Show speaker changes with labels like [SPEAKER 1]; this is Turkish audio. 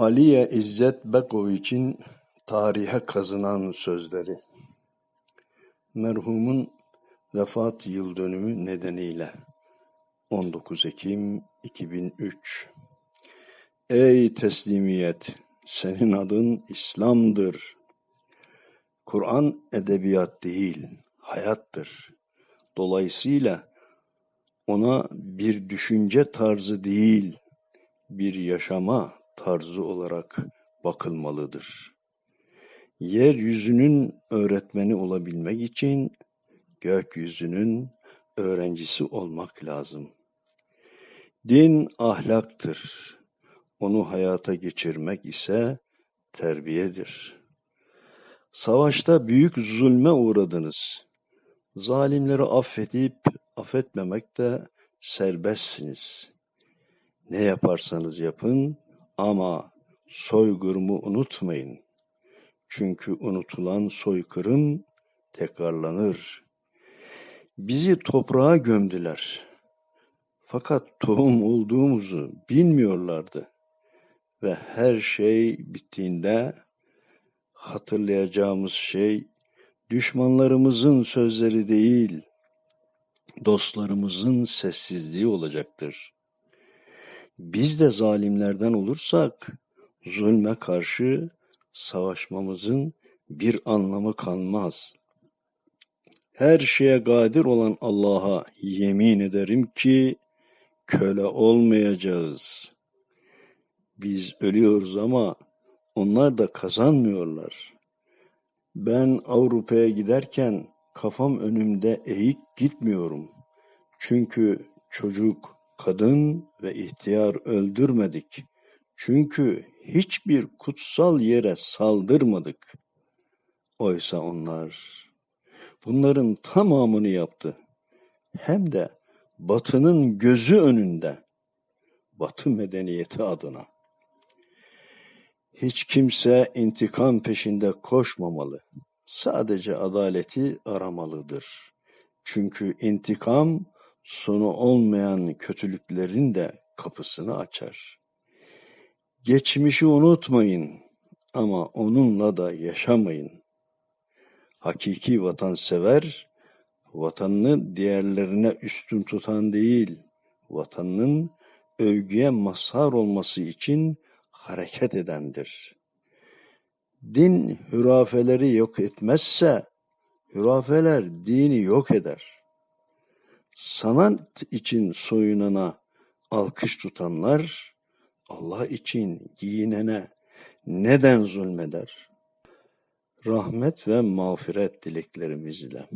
[SPEAKER 1] Aliye İzzet Begoviç'in tarihe kazınan sözleri. Merhumun vefat yıldönümü nedeniyle 19 Ekim 2003 Ey teslimiyet! Senin adın İslam'dır. Kur'an edebiyat değil, hayattır. Dolayısıyla ona bir düşünce tarzı değil, bir yaşama tarzı olarak bakılmalıdır. Yeryüzünün öğretmeni olabilmek için gökyüzünün öğrencisi olmak lazım. Din ahlaktır. Onu hayata geçirmek ise terbiyedir. Savaşta büyük zulme uğradınız. Zalimleri affedip affetmemekte serbestsiniz. Ne yaparsanız yapın ama soykırımı unutmayın. Çünkü unutulan soykırım tekrarlanır. Bizi toprağa gömdüler. Fakat tohum olduğumuzu bilmiyorlardı. Ve her şey bittiğinde hatırlayacağımız şey düşmanlarımızın sözleri değil, dostlarımızın sessizliği olacaktır. Biz de zalimlerden olursak zulme karşı savaşmamızın bir anlamı kalmaz. Her şeye kadir olan Allah'a yemin ederim ki köle olmayacağız. Biz ölüyoruz ama onlar da kazanmıyorlar. Ben Avrupa'ya giderken kafam önümde eğik gitmiyorum. Çünkü çocuk, kadın ve ihtiyar öldürmedik. Çünkü hiçbir kutsal yere saldırmadık. Oysa onlar bunların tamamını yaptı. Hem de batının gözü önünde. Batı medeniyeti adına. Hiç kimse intikam peşinde koşmamalı. Sadece adaleti aramalıdır. Çünkü intikam sonu olmayan kötülüklerin de kapısını açar. Geçmişi unutmayın ama onunla da yaşamayın. Hakiki vatansever, vatanını diğerlerine üstün tutan değil, vatanının övgüye mazhar olması için hareket edendir. Din hürafeleri yok etmezse, hürafeler dini yok eder. Sanat için soyunana alkış tutanlar, Allah için giyinene neden zulmeder? Rahmet ve mağfiret dileklerimizle.